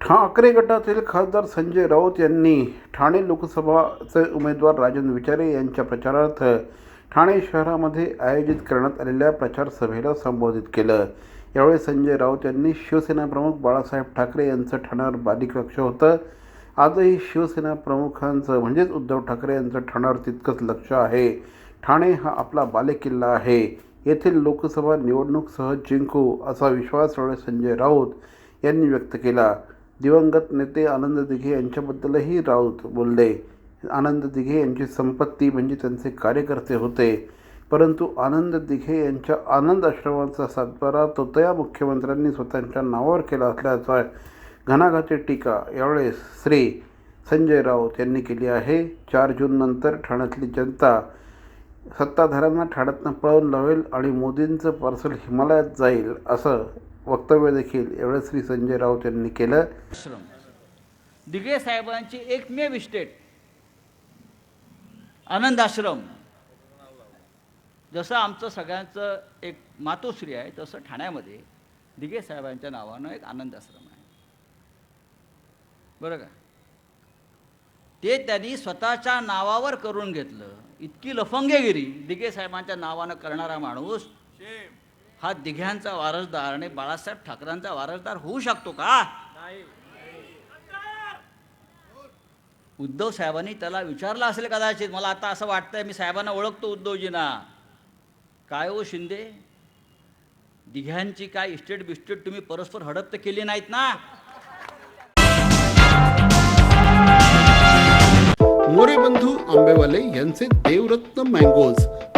ठाकरे गटातील खासदार संजय राऊत यांनी ठाणे लोकसभाचे उमेदवार राजन विचारे यांच्या प्रचारार्थ ठाणे शहरामध्ये आयोजित करण्यात आलेल्या प्रचारसभेला संबोधित केलं. यावेळी संजय राऊत यांनी शिवसेना प्रमुख बाळासाहेब ठाकरे यांचं ठाण्यावर बालिक लक्ष होतं. आजही शिवसेना प्रमुखांचं म्हणजेच उद्धव ठाकरे यांचं ठाण्यावर तितकंच लक्ष आहे. ठाणे हा आपला बालेकिल्ला आहे. येथील लोकसभा निवडणूक सहज जिंकू असा विश्वास यावेळी संजय राऊत यांनी व्यक्त केला. दिवंगत नेते आनंद दिघे यांच्याबद्दलही राऊत बोलले. आनंद दिघे यांची संपत्ती म्हणजे त्यांचे कार्यकर्ते होते. परंतु आनंद दिघे यांच्या आनंद आश्रमाचा सातबारा तोतया मुख्यमंत्र्यांनी स्वतःच्या नावावर केला असल्याचा घणाघाती टीका यावेळेस श्री संजय राऊत यांनी केली आहे. चार जूननंतर ठाण्यातली जनता सत्ताधाऱ्यांना ठाण्यातनं पळवून लावेल आणि मोदींचं पार्सल हिमालयात जाईल असं वक्तव्य देखील यावेळेस श्री संजय राऊत यांनी केलं. आश्रम. दिघे साहेबांची एकमेव इस्टेट आनंद आश्रम. जसं आमचं सगळ्यांचं एक मातोश्री आहे तसं ठाण्यामध्ये दिघे साहेबांच्या नावानं एक आनंद आश्रम आहे. बरं का? ते त्यांनी स्वतःच्या नावावर करून घेतलं. इतकी लफंगेगिरी दिघे साहेबांच्या नावानं करणारा माणूस. हा दिघ्यांचा वारसदार आणि बाळासाहेब ठाकरेंचा वारसदार होऊ शकतो का? उद्धव साहेबांनी त्याला विचारलं असेल कदाचित मला आता असं वाटतंय मी साहेबांना ओळखतो उद्धवजींना. काय हो शिंदे? दिघ्यांची काय इस्टेट बिस्टेट तुम्ही परस्पर हडप तर केली नाहीत ना? मोरे बंधू आंबेवाले यांचे देवरत्न मँगोज.